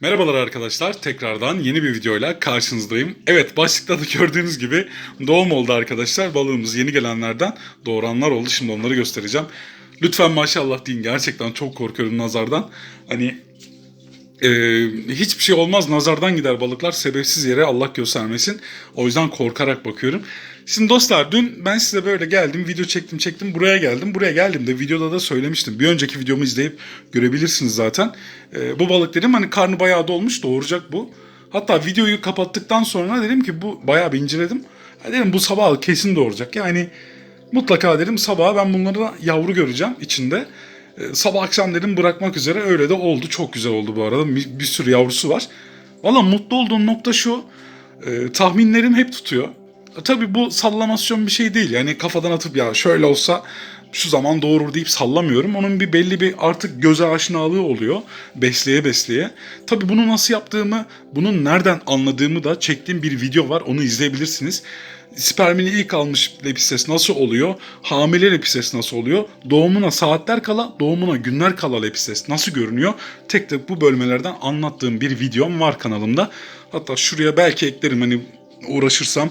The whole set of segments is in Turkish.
Merhabalar arkadaşlar. Tekrardan yeni bir videoyla karşınızdayım. Evet başlıkta da gördüğünüz gibi doğum oldu arkadaşlar. Balığımız yeni gelenlerden doğuranlar oldu. Şimdi onları göstereceğim. Lütfen maşallah deyin. Gerçekten çok korkuyorum nazardan. Hani e, hiçbir şey olmaz. Nazardan gider balıklar. Sebepsiz yere Allah göstermesin. O yüzden korkarak bakıyorum. Şimdi dostlar dün ben size böyle geldim. Video çektim çektim. Buraya geldim. Buraya geldim de videoda da söylemiştim. Bir önceki videomu izleyip görebilirsiniz zaten. E, bu balık dedim hani karnı bayağı dolmuş. Doğuracak bu. Hatta videoyu kapattıktan sonra dedim ki bu bayağı bir inceledim. Dedim bu sabah kesin doğuracak. Yani mutlaka dedim sabah ben bunları yavru göreceğim içinde. Ee, sabah akşam dedim bırakmak üzere öyle de oldu. Çok güzel oldu bu arada. Bir, bir sürü yavrusu var. Valla mutlu olduğum nokta şu. e, tahminlerim hep tutuyor. Tabii bu sallamasyon bir şey değil. Yani kafadan atıp ya şöyle olsa şu zaman doğurur deyip sallamıyorum. Onun bir belli bir artık göze aşinalığı oluyor. Besleye besleye. Tabii bunu nasıl yaptığımı, bunun nereden anladığımı da çektiğim bir video var. Onu izleyebilirsiniz. Spermini ilk almış lepistes nasıl oluyor? Hamile lepistes nasıl oluyor? Doğumuna saatler kala, doğumuna günler kala lepistes nasıl görünüyor? Tek tek bu bölmelerden anlattığım bir videom var kanalımda. Hatta şuraya belki eklerim hani uğraşırsam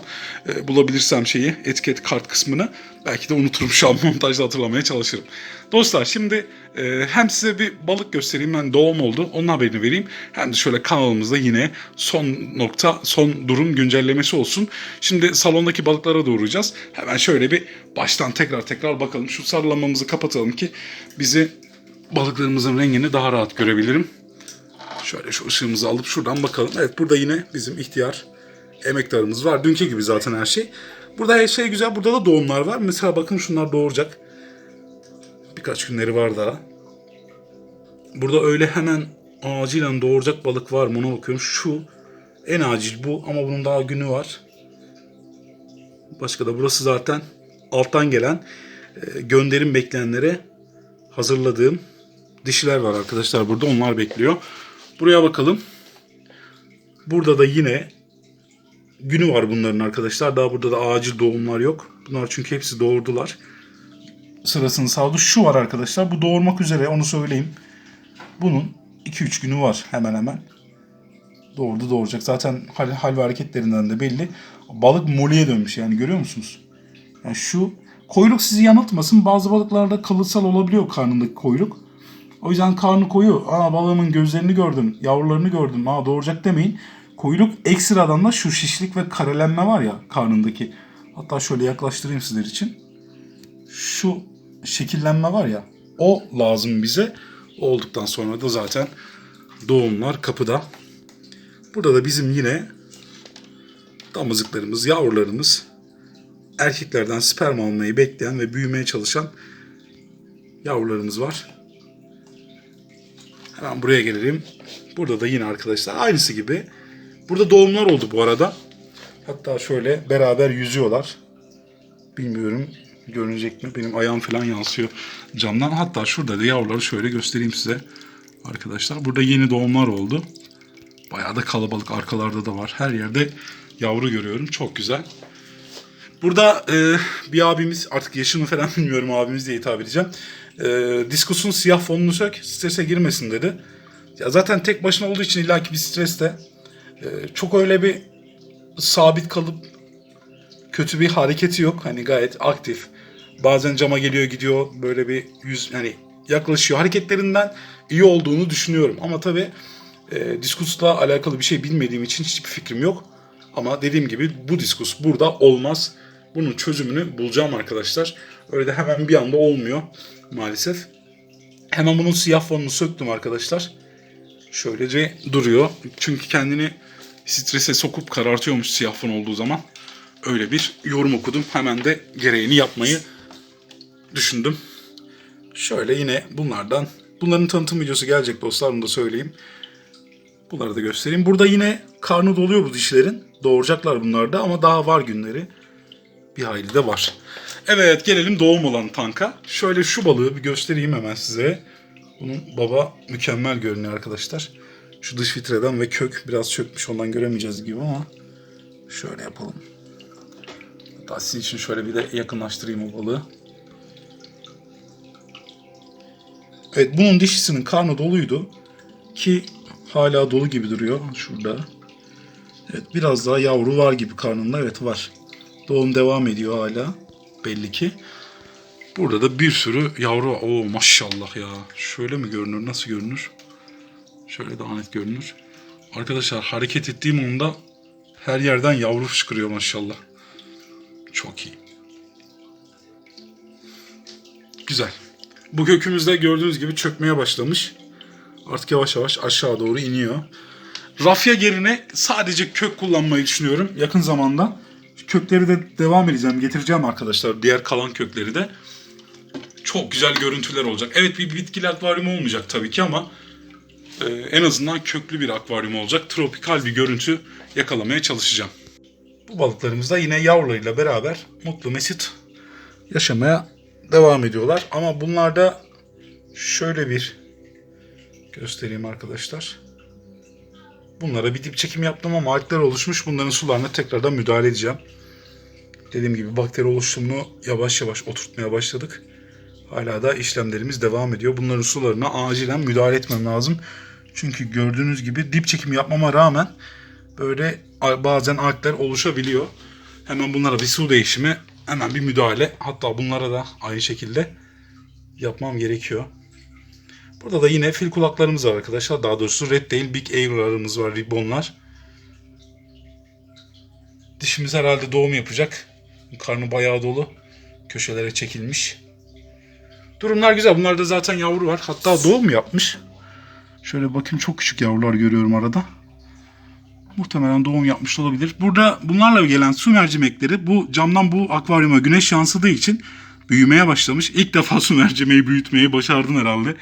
e, bulabilirsem şeyi etiket kart kısmını belki de unuturum şu an montajda hatırlamaya çalışırım. Dostlar şimdi e, hem size bir balık göstereyim ben doğum oldu onun haberini vereyim hem de şöyle kanalımızda yine son nokta son durum güncellemesi olsun. Şimdi salondaki balıklara doğuracağız. Hemen şöyle bir baştan tekrar tekrar bakalım şu sarılamamızı kapatalım ki bizi balıklarımızın rengini daha rahat görebilirim. Şöyle şu ışığımızı alıp şuradan bakalım. Evet burada yine bizim ihtiyar emektarımız var. Dünkü gibi zaten her şey. Burada her şey güzel. Burada da doğumlar var. Mesela bakın şunlar doğuracak. Birkaç günleri var daha. Burada öyle hemen acilen doğuracak balık var mı ona bakıyorum. Şu en acil bu ama bunun daha günü var. Başka da burası zaten alttan gelen e, gönderim bekleyenlere hazırladığım dişiler var arkadaşlar burada. Onlar bekliyor. Buraya bakalım. Burada da yine günü var bunların arkadaşlar. Daha burada da acil doğumlar yok. Bunlar çünkü hepsi doğurdular. Sırasını sağladı. Şu var arkadaşlar. Bu doğurmak üzere onu söyleyeyim. Bunun 2-3 günü var hemen hemen. Doğurdu doğuracak. Zaten hal, hal ve hareketlerinden de belli. Balık moleye dönmüş yani görüyor musunuz? Yani şu koyuluk sizi yanıltmasın. Bazı balıklarda kalıtsal olabiliyor karnındaki koyuluk. O yüzden karnı koyu. Aa balığımın gözlerini gördüm, yavrularını gördüm. Aa doğuracak demeyin. Koyuluk ekstradan da şu şişlik ve karelenme var ya karnındaki. Hatta şöyle yaklaştırayım sizler için. Şu şekillenme var ya o lazım bize. Olduktan sonra da zaten doğumlar kapıda. Burada da bizim yine damızlıklarımız, yavrularımız erkeklerden sperm almayı bekleyen ve büyümeye çalışan yavrularımız var. Hemen buraya gelelim. Burada da yine arkadaşlar aynısı gibi. Burada doğumlar oldu bu arada. Hatta şöyle beraber yüzüyorlar. Bilmiyorum görünecek mi? Benim ayağım falan yansıyor camdan. Hatta şurada da yavruları şöyle göstereyim size. Arkadaşlar burada yeni doğumlar oldu. Bayağı da kalabalık arkalarda da var. Her yerde yavru görüyorum. Çok güzel. Burada e, bir abimiz artık yaşını falan bilmiyorum abimiz diye hitap edeceğim. E, diskusun siyah fonunu sök strese girmesin dedi. Ya zaten tek başına olduğu için illaki bir stres de çok öyle bir sabit kalıp kötü bir hareketi yok. Hani gayet aktif. Bazen cama geliyor gidiyor böyle bir yüz hani yaklaşıyor. Hareketlerinden iyi olduğunu düşünüyorum. Ama tabii e, diskusla alakalı bir şey bilmediğim için hiçbir fikrim yok. Ama dediğim gibi bu diskus burada olmaz. Bunun çözümünü bulacağım arkadaşlar. Öyle de hemen bir anda olmuyor maalesef. Hemen bunun siyah fonunu söktüm arkadaşlar. Şöylece duruyor. Çünkü kendini strese sokup karartıyormuş siyah fon olduğu zaman. Öyle bir yorum okudum. Hemen de gereğini yapmayı düşündüm. Şöyle yine bunlardan. Bunların tanıtım videosu gelecek dostlar bunu da söyleyeyim. Bunları da göstereyim. Burada yine karnı doluyor bu dişlerin. Doğuracaklar bunlar da ama daha var günleri. Bir hayli de var. Evet gelelim doğum olan tanka. Şöyle şu balığı bir göstereyim hemen size. Bunun baba mükemmel görünüyor arkadaşlar. Şu dış filtreden ve kök biraz çökmüş ondan göremeyeceğiz gibi ama şöyle yapalım. Hatta sizin için şöyle bir de yakınlaştırayım o balığı. Evet bunun dişisinin karnı doluydu ki hala dolu gibi duruyor şurada. Evet biraz daha yavru var gibi karnında. Evet var. Doğum devam ediyor hala. Belli ki. Burada da bir sürü yavru var. Oo maşallah ya. Şöyle mi görünür? Nasıl görünür? Şöyle daha net görünür. Arkadaşlar hareket ettiğim anda her yerden yavru fışkırıyor maşallah. Çok iyi. Güzel. Bu kökümüzde gördüğünüz gibi çökmeye başlamış. Artık yavaş yavaş aşağı doğru iniyor. Rafya yerine sadece kök kullanmayı düşünüyorum yakın zamanda. Kökleri de devam edeceğim, getireceğim arkadaşlar. Diğer kalan kökleri de. Çok güzel görüntüler olacak. Evet bir bitkiler akvaryumu olmayacak tabii ki ama e, en azından köklü bir akvaryum olacak. Tropikal bir görüntü yakalamaya çalışacağım. Bu balıklarımız da yine yavrularıyla beraber mutlu mesut yaşamaya devam ediyorlar. Ama bunlarda şöyle bir göstereyim arkadaşlar. Bunlara bir dip çekim yaptım ama algler oluşmuş. Bunların sularına tekrardan müdahale edeceğim. Dediğim gibi bakteri oluşumunu yavaş yavaş oturtmaya başladık. Hala da işlemlerimiz devam ediyor. Bunların sularına acilen müdahale etmem lazım. Çünkü gördüğünüz gibi dip çekim yapmama rağmen böyle bazen algler oluşabiliyor. Hemen bunlara bir su değişimi, hemen bir müdahale. Hatta bunlara da aynı şekilde yapmam gerekiyor. Burada da yine fil kulaklarımız var arkadaşlar. Daha doğrusu red değil big air'larımız var, ribbonlar. Dişimiz herhalde doğum yapacak. Karnı bayağı dolu. Köşelere çekilmiş. Durumlar güzel. Bunlarda zaten yavru var. Hatta doğum yapmış. Şöyle bakayım çok küçük yavrular görüyorum arada. Muhtemelen doğum yapmış olabilir. Burada bunlarla gelen su mercimekleri bu camdan bu akvaryuma güneş yansıdığı için büyümeye başlamış. İlk defa su mercimeği büyütmeyi başardın herhalde.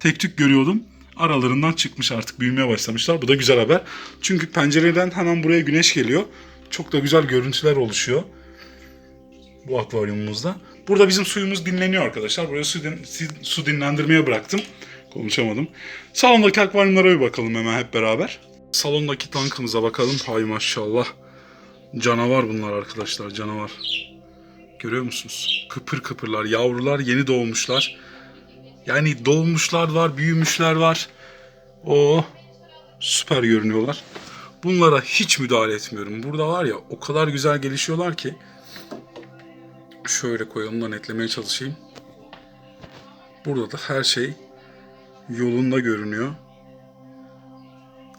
Tek tük görüyordum. Aralarından çıkmış artık büyümeye başlamışlar. Bu da güzel haber. Çünkü pencereden hemen buraya güneş geliyor. Çok da güzel görüntüler oluşuyor. Bu akvaryumumuzda. Burada bizim suyumuz dinleniyor arkadaşlar. Buraya su, din- su dinlendirmeye bıraktım. Konuşamadım. Salondaki akvaryumlara bir bakalım hemen hep beraber. Salondaki tankımıza bakalım. Hay maşallah. Canavar bunlar arkadaşlar canavar. Görüyor musunuz? Kıpır kıpırlar. Yavrular yeni doğmuşlar. Yani doğmuşlar var, büyümüşler var. O süper görünüyorlar. Bunlara hiç müdahale etmiyorum. Burada var ya o kadar güzel gelişiyorlar ki. Şöyle koyalım da netlemeye çalışayım. Burada da her şey yolunda görünüyor.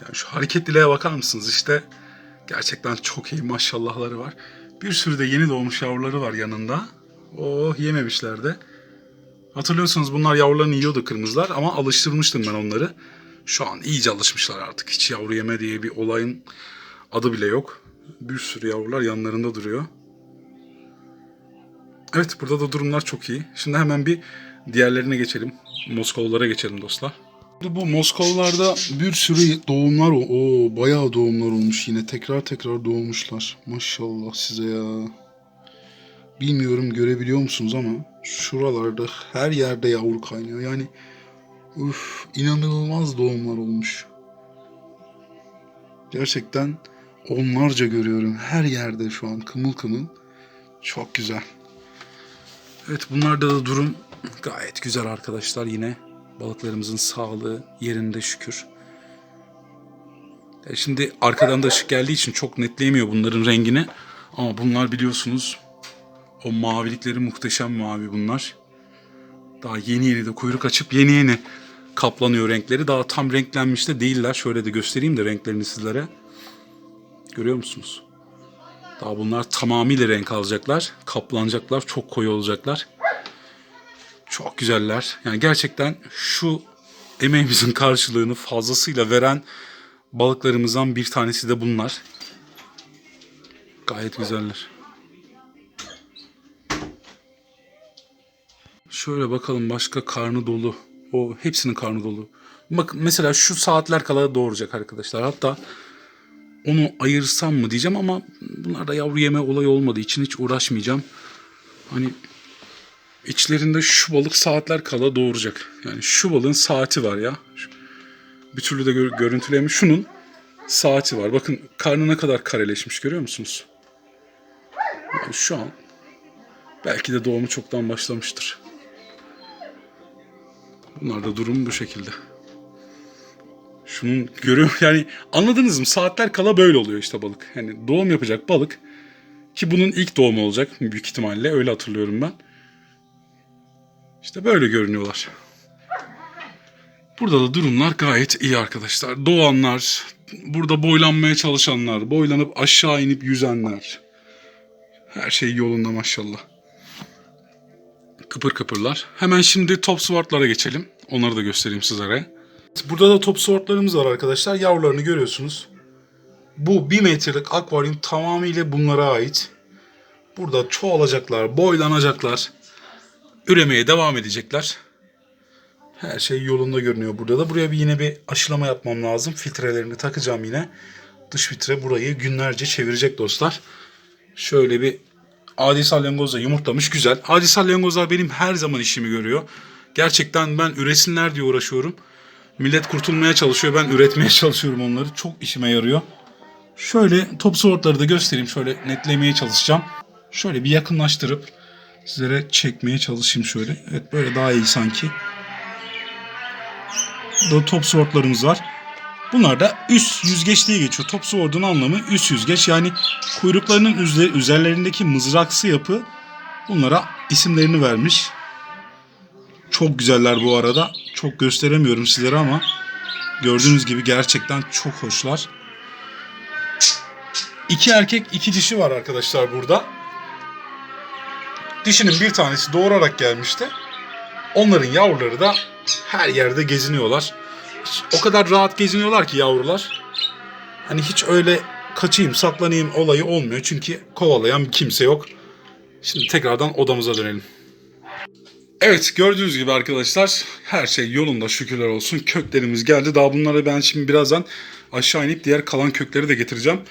Yani şu hareketliliğe bakar mısınız? İşte gerçekten çok iyi maşallahları var. Bir sürü de yeni doğmuş yavruları var yanında. Oh yememişler de. Hatırlıyorsanız bunlar yavrularını yiyordu kırmızılar ama alıştırmıştım ben onları. Şu an iyice alışmışlar artık. Hiç yavru yeme diye bir olayın adı bile yok. Bir sürü yavrular yanlarında duruyor. Evet burada da durumlar çok iyi. Şimdi hemen bir diğerlerine geçelim. Moskovlara geçelim dostlar. Bu Moskovlarda bir sürü doğumlar o bayağı doğumlar olmuş yine. Tekrar tekrar doğmuşlar. Maşallah size ya. Bilmiyorum görebiliyor musunuz ama şuralarda her yerde yavru kaynıyor. Yani uf inanılmaz doğumlar olmuş. Gerçekten onlarca görüyorum. Her yerde şu an kımıl kımıl. Çok güzel. Evet bunlarda da durum gayet güzel arkadaşlar yine. Balıklarımızın sağlığı yerinde şükür. Şimdi arkadan da ışık geldiği için çok netleyemiyor bunların rengini. Ama bunlar biliyorsunuz o mavilikleri muhteşem mavi bunlar. Daha yeni yeni de kuyruk açıp yeni yeni kaplanıyor renkleri. Daha tam renklenmiş de değiller. Şöyle de göstereyim de renklerini sizlere. Görüyor musunuz? Daha bunlar tamamıyla renk alacaklar. Kaplanacaklar. Çok koyu olacaklar. Çok güzeller. Yani gerçekten şu emeğimizin karşılığını fazlasıyla veren balıklarımızdan bir tanesi de bunlar. Gayet güzeller. Şöyle bakalım başka karnı dolu. O hepsinin karnı dolu. Bak mesela şu saatler kala doğuracak arkadaşlar. Hatta onu ayırsam mı diyeceğim ama bunlar da yavru yeme olayı olmadığı için hiç uğraşmayacağım. Hani içlerinde şu balık saatler kala doğuracak. Yani şu balığın saati var ya. Bir türlü de gör. Şunun saati var. Bakın karnı ne kadar kareleşmiş görüyor musunuz? Yani şu an belki de doğumu çoktan başlamıştır. Bunlarda durum bu şekilde. Şunun görüyor yani anladınız mı? Saatler kala böyle oluyor işte balık. Yani doğum yapacak balık ki bunun ilk doğumu olacak büyük ihtimalle öyle hatırlıyorum ben. İşte böyle görünüyorlar. Burada da durumlar gayet iyi arkadaşlar. Doğanlar, burada boylanmaya çalışanlar, boylanıp aşağı inip yüzenler. Her şey yolunda maşallah. Kıpır kıpırlar. Hemen şimdi top geçelim. Onları da göstereyim sizlere. Burada da top swordlarımız var arkadaşlar. Yavrularını görüyorsunuz. Bu 1 metrelik akvaryum tamamıyla bunlara ait. Burada çoğalacaklar, boylanacaklar. Üremeye devam edecekler. Her şey yolunda görünüyor burada da. Buraya bir yine bir aşılama yapmam lazım. Filtrelerini takacağım yine. Dış filtre burayı günlerce çevirecek dostlar. Şöyle bir adi salyangozla yumurtlamış güzel. Adi salyangozlar benim her zaman işimi görüyor. Gerçekten ben üresinler diye uğraşıyorum. Millet kurtulmaya çalışıyor. Ben üretmeye çalışıyorum onları. Çok işime yarıyor. Şöyle top swordları da göstereyim. Şöyle netlemeye çalışacağım. Şöyle bir yakınlaştırıp sizlere çekmeye çalışayım şöyle. Evet böyle daha iyi sanki. Burada top swordlarımız var. Bunlar da üst yüzgeç diye geçiyor. Top sword'un anlamı üst yüzgeç. Yani kuyruklarının üzerlerindeki mızraksı yapı bunlara isimlerini vermiş. Çok güzeller bu arada. Çok gösteremiyorum sizlere ama gördüğünüz gibi gerçekten çok hoşlar. İki erkek iki dişi var arkadaşlar burada. Dişinin bir tanesi doğurarak gelmişti. Onların yavruları da her yerde geziniyorlar. O kadar rahat geziniyorlar ki yavrular. Hani hiç öyle kaçayım, saklanayım olayı olmuyor. Çünkü kovalayan kimse yok. Şimdi tekrardan odamıza dönelim. Evet gördüğünüz gibi arkadaşlar her şey yolunda şükürler olsun. Köklerimiz geldi. Daha bunları ben şimdi birazdan aşağı inip diğer kalan kökleri de getireceğim.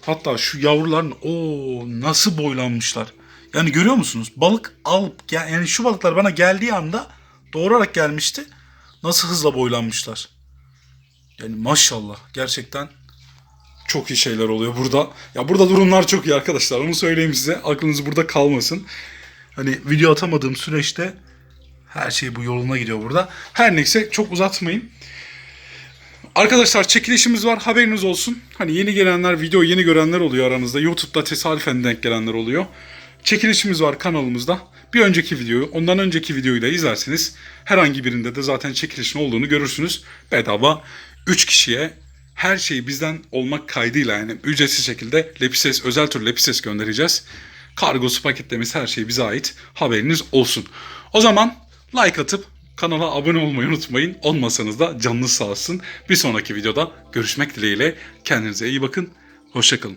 Hatta şu yavruların o nasıl boylanmışlar. Yani görüyor musunuz? Balık alıp yani şu balıklar bana geldiği anda doğurarak gelmişti. Nasıl hızla boylanmışlar. Yani maşallah gerçekten çok iyi şeyler oluyor burada. Ya burada durumlar çok iyi arkadaşlar. Onu söyleyeyim size. Aklınız burada kalmasın. Hani video atamadığım süreçte her şey bu yoluna gidiyor burada. Her neyse çok uzatmayayım. Arkadaşlar çekilişimiz var haberiniz olsun. Hani yeni gelenler, video yeni görenler oluyor aranızda. YouTube'da tesadüfen denk gelenler oluyor. Çekilişimiz var kanalımızda. Bir önceki videoyu, ondan önceki videoyu da izlerseniz herhangi birinde de zaten çekilişin olduğunu görürsünüz. Bedava 3 kişiye her şey bizden olmak kaydıyla yani ücretsiz şekilde Lepises, özel tür Lepises göndereceğiz. Kargosu, paketlemesi her şey bize ait. Haberiniz olsun. O zaman like atıp kanala abone olmayı unutmayın. Olmasanız da canınız sağ olsun. Bir sonraki videoda görüşmek dileğiyle. Kendinize iyi bakın. Hoşçakalın.